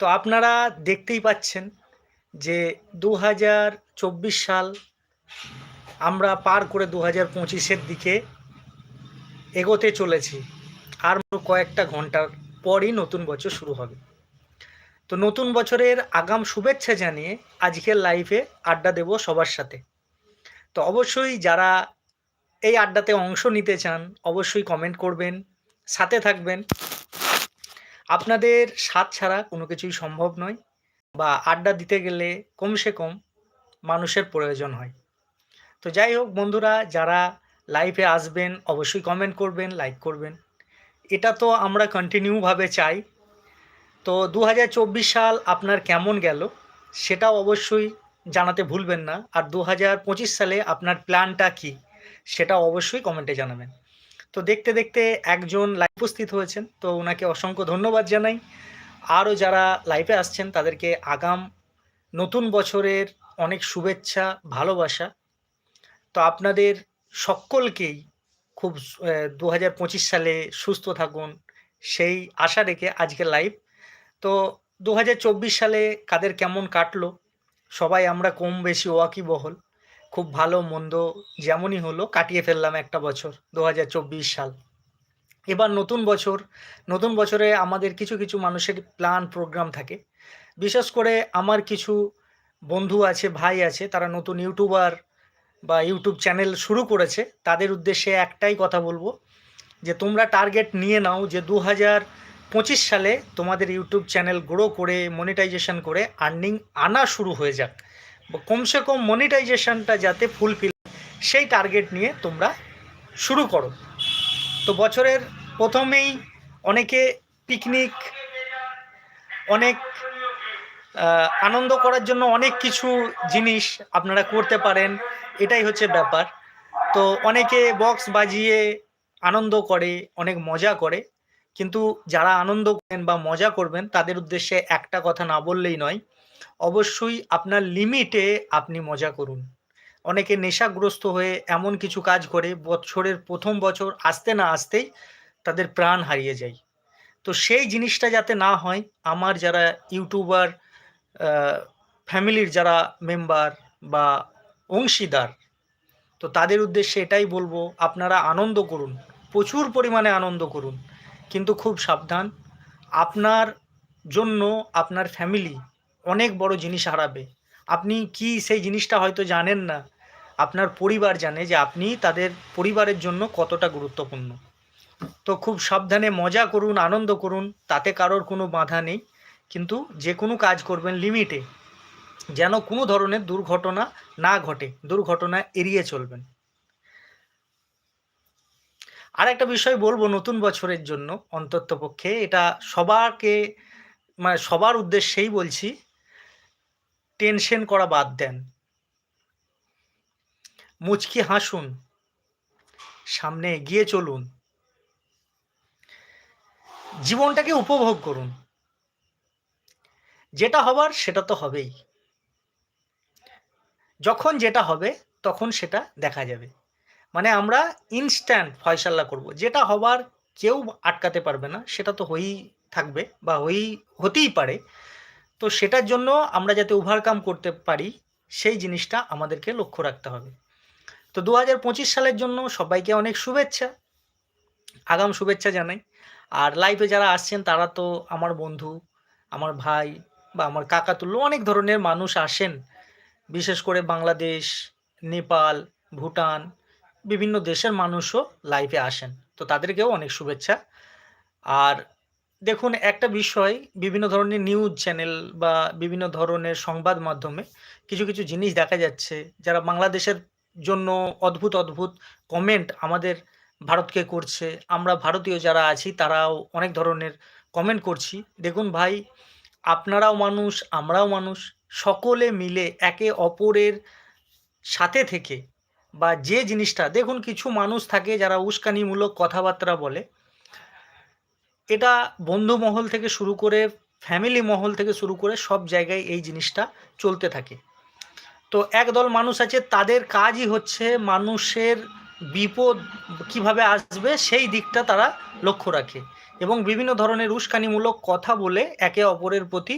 তো আপনারা দেখতেই পাচ্ছেন যে দু হাজার চব্বিশ সাল আমরা পার করে দু হাজার পঁচিশের দিকে এগোতে চলেছি। আর কয়েকটা ঘণ্টার পরই নতুন বছর শুরু হবে। তো নতুন বছরের আগাম শুভেচ্ছা জানিয়ে আজকের লাইভে আড্ডা দেব সবার সাথে। তো অবশ্যই যারা এই আড্ডাতে অংশ নিতে চান, অবশ্যই কমেন্ট করবেন, সাথে থাকবেন। আপনাদের সাথ ছাড়া কোনো কিছুই সম্ভব নয় বা আড্ডা দিতে গেলে কমসে কম মানুষের প্রয়োজন হয়। তো যাই হোক বন্ধুরা, যারা লাইভে আসবেন অবশ্যই কমেন্ট করবেন লাইক করবেন। এটা তো আমরা কন্টিনিউভাবে চাই। তো দু হাজার চব্বিশ সাল আপনার কেমন গেল সেটাও অবশ্যই জানাতে ভুলবেন না। আর দু হাজার পঁচিশ সালে আপনার প্ল্যানটা কি সেটা অবশ্যই কমেন্টে জানাবেন। তো দেখতে দেখতে একজন লাইভ উপস্থিত হয়েছেন। তো ওনাকে অসংখ্য ধন্যবাদ জানাই। আরও যারা লাইভে আসছেন, তাদেরকে আগাম নতুন বছরের অনেক শুভেচ্ছা, ভালোবাসা। তো আপনাদের সকলকেই খুব দু হাজার পঁচিশ সালে সুস্থ থাকুন, সেই আশা রেখে আজকে লাইভ তো দু হাজার চব্বিশ সালে কাদের কেমন কাটলো? সবাই আমরা কম বেশি ওয়াকিবহল। খুব ভালো মন্দ যেমনই হলো কাটিয়ে ফেললাম একটা বছর দু হাজার চব্বিশ সাল। এবার নতুন বছর, নতুন বছরে আমাদের কিছু কিছু মানুষের প্ল্যান, প্রোগ্রাম থাকে। বিশেষ করে আমার কিছু বন্ধু আছে, ভাই আছে, তারা নতুন ইউটিউবার বা ইউটিউব চ্যানেল শুরু করেছে। তাদের উদ্দেশ্যে একটাই কথা বলব যে, তোমরা টার্গেট নিয়ে নাও যে দু হাজার পঁচিশ সালে তোমাদের ইউটিউব চ্যানেল গ্রো করে, মনিটাইজেশন করে, আর্নিং আনা শুরু হয়ে যাক। কমসে কম মনিটাইজেশনটা যাতে ফুলফিল সেই টার্গেট নিয়ে তোমরা শুরু করো। তো বছরের প্রথমেই অনেকে পিকনিক অনেক আনন্দ করার জন্য অনেক কিছু জিনিস আপনারা করতে পারেন, এটাই হচ্ছে ব্যাপার। তো অনেকে বক্স বাজিয়ে আনন্দ করে, অনেক মজা করে, কিন্তু যারা আনন্দ করেন বা মজা করবেন, তাদের উদ্দেশ্যে একটা কথা না বললেই নয় অবশ্যই আপনার লিমিটে আপনি মজা করুন। অনেকে নেশাগ্রস্ত হয়ে এমন কিছু কাজ করে, বছরের প্রথম বছর আসতে না আসতেই তাদের প্রাণ হারিয়ে যায়। তো সেই জিনিসটা যাতে না হয়, আমার যারা ইউটিউবার ফ্যামিলির যারা মেম্বার বা অংশীদার, তো তাদের উদ্দেশ্যে এটাই বলব, আপনারা আনন্দ করুন, প্রচুর পরিমাণে আনন্দ করুন, কিন্তু খুব সাবধান। আপনার জন্য, আপনার ফ্যামিলি অনেক বড় জিনিস হারাবে। আপনি কি সেই জিনিসটা হয়তো জানেন না? আপনার পরিবার জানে যে আপনি তাদের পরিবারের জন্য কতটা গুরুত্বপূর্ণ। তো খুব সাবধানে মজা করুন, আনন্দ করুন, তাতে কারোর কোনো বাধা নেই। কিন্তু যে কোনো কাজ করবেন লিমিটে। যেন কোনো ধরনের দুর্ঘটনা না ঘটে, দুর্ঘটনা এড়িয়ে চলবেন। আর একটা বিষয় বলব নতুন বছরের জন্য অন্তত পক্ষে এটা সবারকে মানে সবার উদ্দেশ্যেই বলছি টেনশন করা বাদ দেন। মুচকি হাসুন। সামনে এগিয়ে চলুন। জীবনটাকে উপভোগ করুন। যেটা হবার সেটা তো হবেই। যখন যেটা হবে, তখন সেটা দেখা যাবে। মানে আমরা ইনস্ট্যান্ট ফয়সাল্লা করব। যেটা হবার কেউ আটকাতে পারবে না, সেটা তো হয়েই থাকবে বা হয়েই হতেই পারে। তো সেটার জন্য আমরা যাতে ওভারকাম করতে পারি, সেই জিনিসটা আমাদেরকে লক্ষ্য রাখতে হবে। তো দু হাজার পঁচিশ সালের জন্য সবাইকে অনেক শুভেচ্ছা। আগাম শুভেচ্ছা জানাই। আর লাইভে যারা আসছেন, তারা তো আমার বন্ধু, আমার ভাই বা আমার কাকা তুল্য অনেক ধরনের মানুষ আসেন। বিশেষ করে বাংলাদেশ, নেপাল, ভুটান, বিভিন্ন দেশের মানুষও লাইভে আসেন। তো তাদেরকেও অনেক শুভেচ্ছা। আর দেখুন, একটা বিষয় বিভিন্ন ধরনের নিউজ চ্যানেল বা বিভিন্ন ধরনের সংবাদ মাধ্যমে কিছু কিছু জিনিস দেখা যাচ্ছে যারা বাংলাদেশের জন্য অদ্ভুত অদ্ভুত কমেন্ট আমাদের ভারতকে করছে। আমরা ভারতীয় যারা আছি, তারাও অনেক ধরনের কমেন্ট করছি। দেখুন ভাই, আপনারাও মানুষ, আমরাও মানুষ, সকলে মিলে একে অপরের সাথে থেকে বা যে জিনিসটা, দেখুন কিছু মানুষ থাকে যারা উস্কানিমূলক কথাবার্তা বলে এটা বন্ধু মহল থেকে শুরু করে ফ্যামিলি মহল থেকে শুরু করে সব জায়গায় এই জিনিসটা চলতে থাকে। তো একদল মানুষ আছে, তাদের কাজই হচ্ছে মানুষের বিপদ কীভাবে আসবে সেই দিকটা তারা লক্ষ্য রাখে এবং বিভিন্ন ধরনের উস্কানিমূলক কথা বলে একে অপরের প্রতি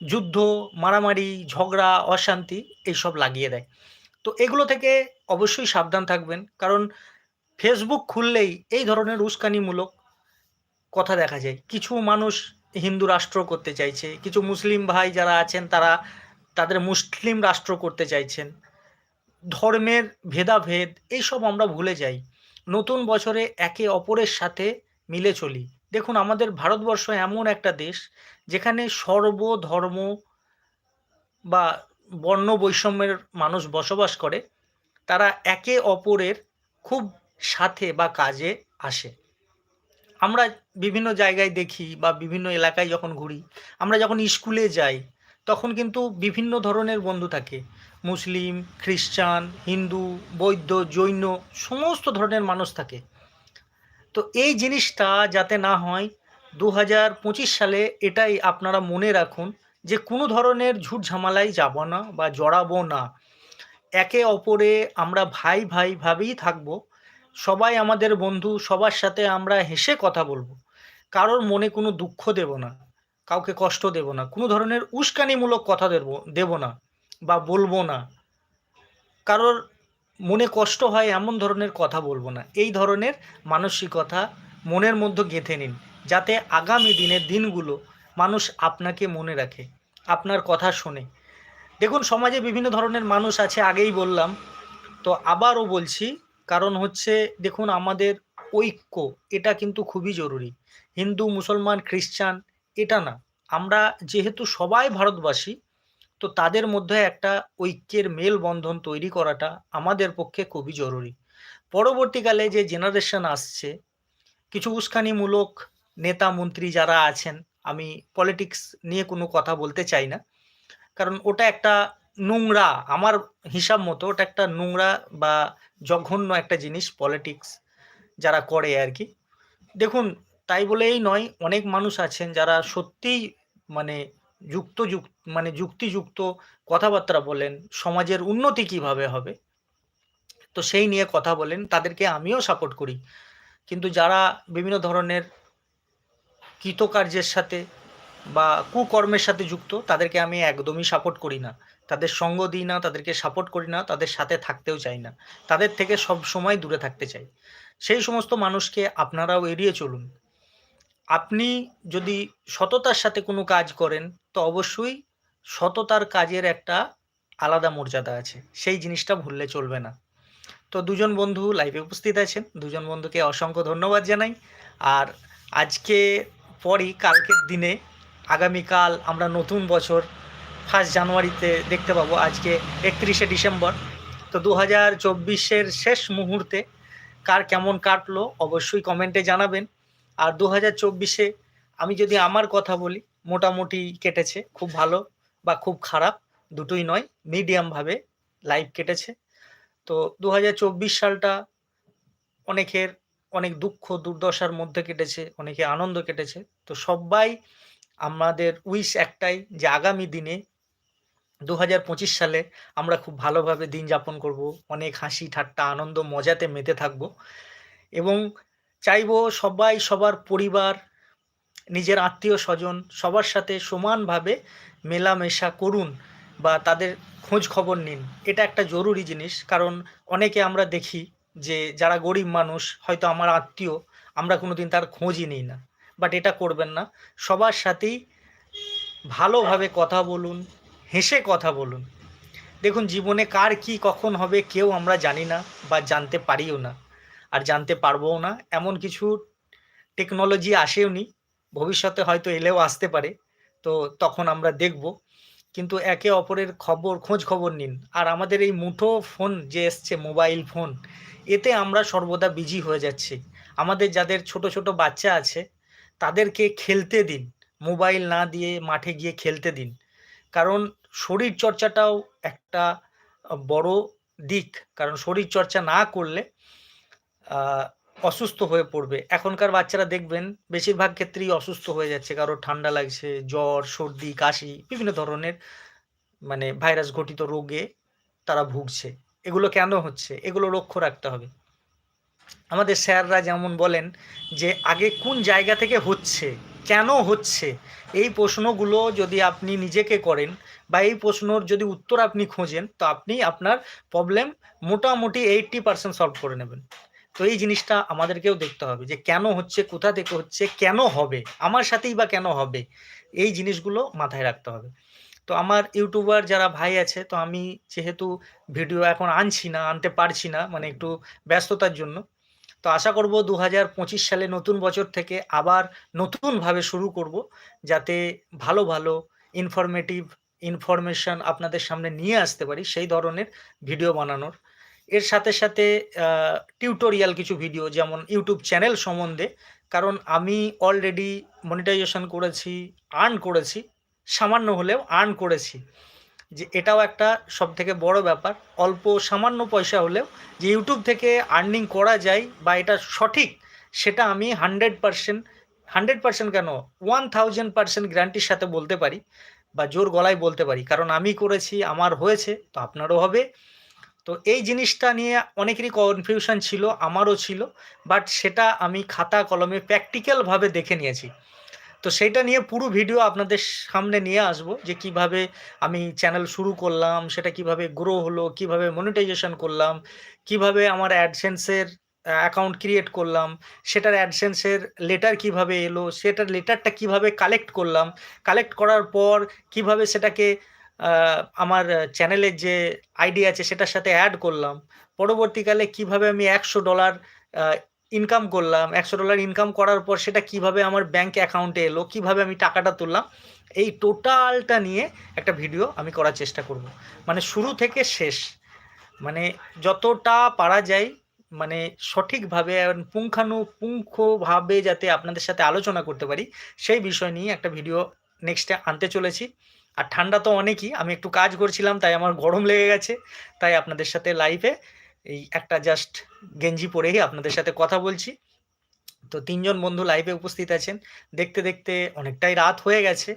যুদ্ধ, মারামারি, ঝগড়া, অশান্তি এইসব লাগিয়ে দেয়। তো এগুলো থেকে অবশ্যই সাবধান থাকবেন, কারণ ফেসবুক খুললেই এই ধরনের উস্কানিমূলক কথা দেখা যায়। কিছু মানুষ হিন্দু রাষ্ট্র করতে চাইছে, কিছু মুসলিম ভাই যারা আছেন তারা তাদের মুসলিম রাষ্ট্র করতে চাইছেন। ধর্মের ভেদাভেদ, এইসব আমরা ভুলে যাই। নতুন বছরে একে অপরের সাথে মিলে চলি। দেখুন, আমাদের ভারতবর্ষ এমন একটা দেশ যেখানে সর্বধর্ম বা বর্ণ বৈষম্যের মানুষ বসবাস করে। তারা একে অপরের খুব সাথে বা কাজে আসে। আমরা বিভিন্ন জায়গায় দেখি বা বিভিন্ন এলাকায় যখন ঘুরি, আমরা যখন স্কুলে যাই, তখন কিন্তু বিভিন্ন ধরনের বন্ধু থাকে। মুসলিম, খ্রিস্টান, হিন্দু, বৌদ্ধ, জৈন, সমস্ত ধরনের মানুষ থাকে। তো এই জিনিসটা যাতে না হয় দু হাজার পঁচিশ সালে এটাই আপনারা মনে রাখুন যে কোনো ধরনের ঝুট ঝামেলায় যাব না বা জড়াবো না। একে অপরে আমরা ভাই ভাই ভাবেই থাকব সবাই আমাদের বন্ধু, সবার সাথে আমরা হেসে কথা বলব। কারোর মনে কোনো দুঃখ দেব না, কাউকে কষ্ট দেব না, কোনো ধরনের উস্কানিমূলক কথা দেব দেব না বা বলব না। কারোর মনে কষ্ট হয় এমন ধরনের কথা বলব না। এই ধরনের মানসিকতা মনের মধ্যে গেঁথে নিন, যাতে আগামী দিনের দিনগুলো মানুষ আপনাকে মনে রাখে, আপনার কথা শোনে। দেখুন, সমাজে বিভিন্ন ধরনের মানুষ আছে, আগেই বললাম। তো আবারও বলছি কারণ হচ্ছে দেখুন আমাদের ঐক্য, এটা কিন্তু খুবই জরুরি। হিন্দু, মুসলমান, খ্রিস্টান, এটা না। আমরা যেহেতু সবাই ভারতবাসী, তো তাদের মধ্যে একটা ঐক্যের মেলবন্ধন তৈরি করাটা আমাদের পক্ষে খুবই জরুরি। পরবর্তীকালে যে জেনারেশন আসছে, কিছু উস্কানিমূলক নেতা মন্ত্রী যারা আছেন, আমি পলিটিক্স নিয়ে কোনো কথা বলতে চাই না। কারণ ওটা একটা নোংরা, আমার হিসাব মতো ওটা একটা নোংরা বা জঘন্য একটা জিনিস পলিটিক্স যারা করে আর কি। দেখুন, তাই বলেই নয়, অনেক মানুষ আছেন যারা সত্যিই মানে যুক্ত যুক মানে যুক্তিযুক্ত কথাবার্তা বলেন, সমাজের উন্নতি কীভাবে হবে? তো সেই নিয়ে কথা বলেন, তাদেরকে আমিও সাপোর্ট করি। কিন্তু যারা বিভিন্ন ধরনের কৃতকার্যের সাথে বা কুকর্মের সাথে যুক্ত, তাদেরকে আমি একদমই সাপোর্ট করি না। তাদের সঙ্গ দিই না, তাদেরকে সাপোর্ট করি না, তাদের সাথে থাকতেও চাই না। তাদের থেকে সব সময় দূরে থাকতে চাই। সেই সমস্ত মানুষকে আপনারাও এড়িয়ে চলুন। আপনি যদি সততার সাথে কোনো কাজ করেন, তো অবশ্যই সততার কাজের একটা আলাদা মর্যাদা আছে। সেই জিনিসটা ভুললে চলবে না। তো দুজন বন্ধু লাইভে উপস্থিত আছেন। দুজন বন্ধুকে অসংখ্য ধন্যবাদ জানাই। আর আজকে পরই কালকের দিনে আগামীকাল আমরা নতুন বছর ফার্স্ট জানুয়ারিতে দেখতে পাবো, আজকে একত্রিশে ডিসেম্বর। তো দু হাজার চব্বিশের শেষ মুহূর্তে কার কেমন কাটলো অবশ্যই কমেন্টে জানাবেন। আর দু হাজার চব্বিশে আমি যদি আমার কথা বলি, মোটামুটি কেটেছে, খুব ভালো বা খুব খারাপ, দুটোই নয়, মিডিয়ামভাবে লাইফ কেটেছে। তো দু হাজার চব্বিশ সালটা অনেকের অনেক দুঃখ, দুর্দশার মধ্যে কেটেছে, অনেকে আনন্দ কেটেছে। তো সবাই আমাদের উইশ একটাই যে আগামী দিনে দু হাজার পঁচিশ সালে আমরা খুব ভালোভাবে দিন যাপন করব, অনেক হাসি, ঠাট্টা, আনন্দ, মজাতে মেতে থাকব এবং চাইব সবাই, সবার পরিবার, নিজের আত্মীয় স্বজন সবার সাথে সমানভাবে মেলামেশা করুন বা তাদের খোঁজ খবর নিন। এটা একটা জরুরি জিনিস, কারণ অনেকে আমরা দেখি যে যারা গরিব মানুষ, হয়তো আমার আত্মীয়, আমরা কোনোদিন তার খোঁজই নিই না। বাট এটা করবেন না। সবার সাথেই ভালোভাবে কথা বলুন হেসে কথা বলুন। দেখুন, জীবনে কার কি কখন হবে কেউ আমরা জানি না বা জানতে পারিও না আর জানতে পারবও না। এমন কিছু টেকনোলজি আসেও নি, ভবিষ্যতে হয়তো এলেও আসতে পারে, তো তখন আমরা দেখব। কিন্তু একে অপরের খবর, খোঁজ খবর নিন। আর আমাদের এই মুঠো ফোন যে এসছে মোবাইল ফোন এতে আমরা সর্বদা বিজি হয়ে যাচ্ছি। আমাদের যাদের ছোট ছোট বাচ্চা আছে, তাদেরকে খেলতে দিন। মোবাইল না দিয়ে মাঠে গিয়ে খেলতে দিন। কারণ শরীর চর্চাটাও একটা বড় দিক। কারণ শরীর চর্চা না করলে অসুস্থ হয়ে পড়বে। এখনকার বাচ্চারা দেখবেন, বেশিরভাগ ক্ষেত্রেই অসুস্থ হয়ে যাচ্ছে। কারও ঠান্ডা লাগছে, জ্বর, সর্দি, কাশি, বিভিন্ন ধরনের মানে ভাইরাস ঘটিত রোগে তারা ভুগছে। এগুলো কেন হচ্ছে? এগুলো লক্ষ্য রাখতে হবে। আমাদের স্যাররা যেমন বলেন যে, আগে কোন জায়গা থেকে হচ্ছে? কেন হচ্ছে? এই প্রশ্নগুলো যদি আপনি নিজেকে করেন বা এই প্রশ্নর যদি উত্তর আপনি খোঁজেন, তো আপনি আপনার প্রবলেম মোটামুটি এইট্টি পার্সেন্ট সলভ করে নেবেন। তো এই জিনিসটা আমাদেরকেও দেখতে হবে যে কেন হচ্ছে, কোথা থেকে হচ্ছে, কেন হবে, আমার সাথেই বা কেন হবে, এই জিনিসগুলো মাথায় রাখতে হবে। তো আমার ইউটিউবার যারা ভাই আছে, তো আমি যেহেতু ভিডিও এখন আনছি না, আনতে পারছি না মানে একটু ব্যস্ততার জন্য, তো আশা করব দু হাজার পঁচিশ সালে নতুন বছর থেকে আবার নতুনভাবে শুরু করব, যাতে ভালো ভালো ইনফরমেটিভ ইনফরমেশন আপনাদের সামনে নিয়ে আসতে পারি সেই ধরনের ভিডিও বানানোর। এর সাথে সাথে টিউটোরিয়াল কিছু ভিডিও যেমন ইউটিউব চ্যানেল সম্বন্ধে, কারণ আমি অলরেডি মনিটাইজেশন করেছি আর্ন করেছি, সামান্য হলেও আর্ন করেছি। যে এটাও একটা সব থেকে বড় ব্যাপার, অল্প সামান্য পয়সা হলেও যে ইউটিউব থেকে আর্নিং করা যায় বা এটা সঠিক, সেটা আমি হান্ড্রেড পারসেন্ট হান্ড্রেড পারসেন্ট কেন? ওয়ান থাউজেন্ড পারসেন্ট গ্যারান্টির সাথে বলতে পারি। বা জোর গলায় বলতে পারি, কারণ আমি করেছি, আমার হয়েছে, তো আপনারও হবে। তো এই জিনিসটা নিয়ে অনেকেরই কনফিউশন ছিল, আমারও ছিল বাট সেটা আমি খাতা কলমে প্র্যাকটিক্যালভাবে দেখে নিয়েছি। তো সেইটা নিয়ে পুরো ভিডিও আপনাদের সামনে নিয়ে আসব, যে কীভাবে আমি চ্যানেল শুরু করলাম, সেটা কীভাবে গ্রো হলো, কীভাবে মনিটাইজেশন করলাম, কীভাবে আমার অ্যাডসেন্সের অ্যাকাউন্ট ক্রিয়েট করলাম, সেটার অ্যাডসেন্সের লেটার কীভাবে এলো, সেটার লেটারটা কীভাবে কালেক্ট করলাম কালেক্ট করার পর কীভাবে সেটাকে আমার চ্যানেলের যে আইডি আছে সেটার সাথে অ্যাড করলাম, পরবর্তীকালে কীভাবে আমি একশো ডলার ইনকাম করলাম, একশো ডলার ইনকাম করার পর সেটা কীভাবে আমার ব্যাংক অ্যাকাউন্টে এলো, কীভাবে আমি টাকাটা তুললাম, এই টোটালটা নিয়ে একটা ভিডিও আমি করার চেষ্টা করব। মানে শুরু থেকে শেষ মানে যতটা পারা যায় মানে সঠিকভাবে পুঙ্খানুপুঙ্খভাবে যাতে আপনাদের সাথে আলোচনা করতে পারি, সেই বিষয় নিয়ে একটা ভিডিও নেক্সটে আনতে চলেছি। আর ঠান্ডা তো অনেকই, আমি একটু কাজ করছিলাম, তাই আমার গরম লেগে গেছে। তাই আপনাদের সাথে লাইভে এই একটা জাস্ট গেঞ্জি পরেই আপনাদের সাথে কথা বলছি। তো তিনজন বন্ধু লাইভে উপস্থিত আছেন। দেখতে দেখতে অনেকটাই রাত হয়ে গেছে।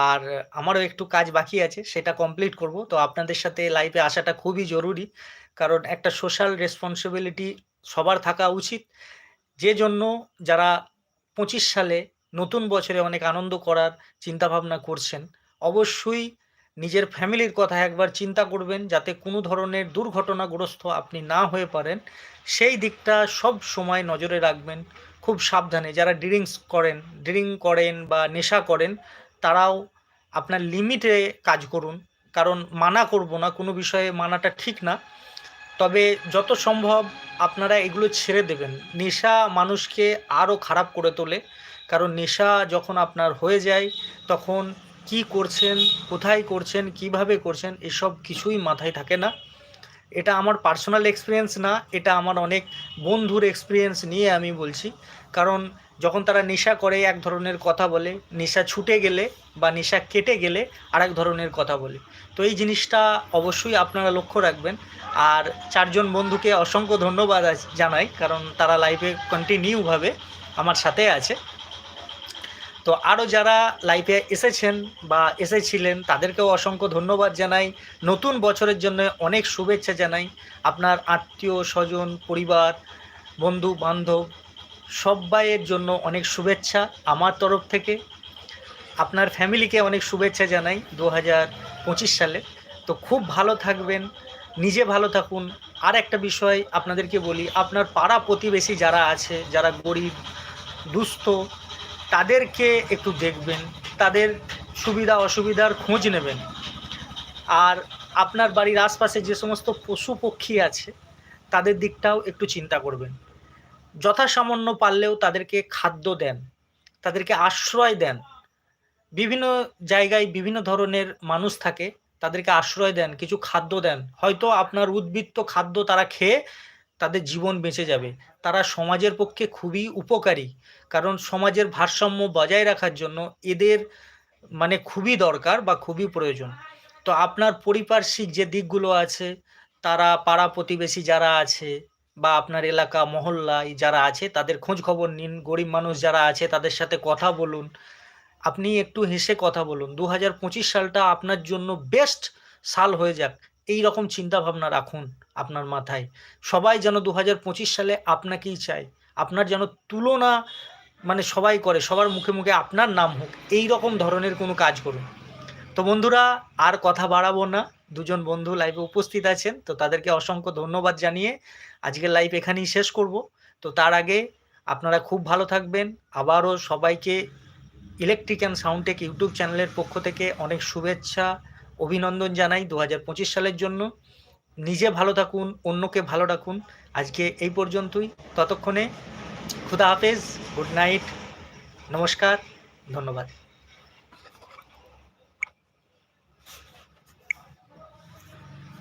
আর আমারও একটু কাজ বাকি আছে, সেটা কমপ্লিট করব। তো আপনাদের সাথে লাইভে আসাটা খুবই জরুরি। কারণ একটা সোশ্যাল রেসপন্সিবিলিটি সবার থাকা উচিত। যে জন্য যারা পঁচিশ সালে নতুন বছরে অনেক আনন্দ করার চিন্তাভাবনা করছেন, অবশ্যই নিজের ফ্যামিলির কথা একবার চিন্তা করবেন যাতে কোনো ধরনের দুর্ঘটনাগ্রস্ত আপনি না হয়ে পারেন। সেই দিকটা সব সময় নজরে রাখবেন, খুব সাবধানে। যারা ড্রিঙ্কস করেন ড্রিঙ্ক করেন বা নেশা করেন, তারাও আপনার লিমিটে কাজ করুন। কারণ মানা করব না, কোনো বিষয়ে মানাটা ঠিক না। তবে যত সম্ভব আপনারা এগুলো ছেড়ে দেবেন। নেশা মানুষকে আরও খারাপ করে তোলে। কারণ নেশা যখন আপনার হয়ে যায়, তখন কি করছেন, কোথায় করছেন, কীভাবে করছেন, এসব কিছুই মাথায় থাকে না। এটা আমার পার্সোনাল এক্সপিরিয়েন্স না, এটা আমার অনেক বন্ধুর এক্সপিরিয়েন্স নিয়ে আমি বলছি। কারণ যখন তারা নেশা করে, এক ধরনের কথা বলে, নেশা ছুটে গেলে বা নেশা কেটে গেলে আর এক ধরনের কথা বলে। তো এই জিনিসটা অবশ্যই আপনারা লক্ষ্য রাখবেন। আর চারজন বন্ধুকে অসংখ্য ধন্যবাদ জানাই, কারণ তারা লাইফে কন্টিনিউভাবে আমার সাথে আছে। তো আরও যারা লাইফে এসেছেন বা এসেছিলেন, তাদেরকেও অসংখ্য ধন্যবাদ জানাই। নতুন বছরের জন্য অনেক শুভেচ্ছা জানাই। আপনার আত্মীয়, স্বজন, পরিবার, বন্ধু, বান্ধব, সবাইয়ের জন্য অনেক শুভেচ্ছা আমার তরফ থেকে। আপনার ফ্যামিলিকে অনেক শুভেচ্ছা জানাই দু হাজার পঁচিশ সালে। তো খুব ভালো থাকবেন। নিজে ভালো থাকুন। আর একটা বিষয় আপনাদেরকে বলি, আপনার পাড়া প্রতিবেশী যারা আছে, যারা গরিব, দুস্থ, তাদেরকে একটু দেখবেন। তাদের সুবিধা, অসুবিধার খোঁজ নেবেন। আর আপনার বাড়ির আশপাশে যে সমস্ত পশু পক্ষী আছে, তাদের দিকটাও একটু চিন্তা করবেন। যথাসামান্য পারলেও তাদেরকে খাদ্য দেন, তাদেরকে আশ্রয় দেন। বিভিন্ন জায়গায় বিভিন্ন ধরনের মানুষ থাকে তাদেরকে আশ্রয় দেন, কিছু খাদ্য দেন। হয়তো আপনার উদ্বৃত্ত খাদ্য তারা খেয়ে তাদের জীবন বেঁচে যাবে। তারা সমাজের পক্ষে খুবই উপকারী। কারণ সমাজের ভারসাম্য বজায় রাখার জন্য এদের মানে খুবই দরকার বা খুবই প্রয়োজন। তো আপনার পরিপার্শ্বিক যে দিকগুলো আছে, তারা পাড়া প্রতিবেশী যারা আছে বা আপনার এলাকা মহল্লায় যারা আছে, তাদের খোঁজ খবর নিন। গরিব মানুষ যারা আছে, তাদের সাথে কথা বলুন। আপনি একটু হেসে কথা বলুন। দু হাজার পঁচিশ সালটা আপনার জন্য বেস্ট সাল হয়ে যাক। এই রকম চিন্তাভাবনা রাখুন আপনার মাথায়। সবাই যেন দু হাজার পঁচিশ সালে আপনাকেই চায়। আপনার যেন তুলনা মানে সবাই করে, সবার মুখে মুখে আপনার নাম হোক। এই রকম ধরনের কোনো কাজ করুন। তো বন্ধুরা, আর কথা বাড়াবো না। দুজন বন্ধু লাইভে উপস্থিত আছেন, তো তাদেরকে অসংখ্য ধন্যবাদ জানিয়ে আজকের লাইভ এখানেই শেষ করব। তো তার আগে আপনারা খুব ভালো থাকবেন। আবারও সবাইকে ইলেকট্রিক অ্যান্ড সাউন্ডটেক ইউটিউব চ্যানেলের পক্ষ থেকে অনেক শুভেচ্ছা, অভিনন্দন জানাই দু হাজার পঁচিশ সালের জন্য। নিজে ভালো থাকুন, অন্যকে ভালো রাখুন। আজকে এই পর্যন্তই। ততক্ষণে খুদা হাফেজ, গুড নাইট, নমস্কার, ধন্যবাদ।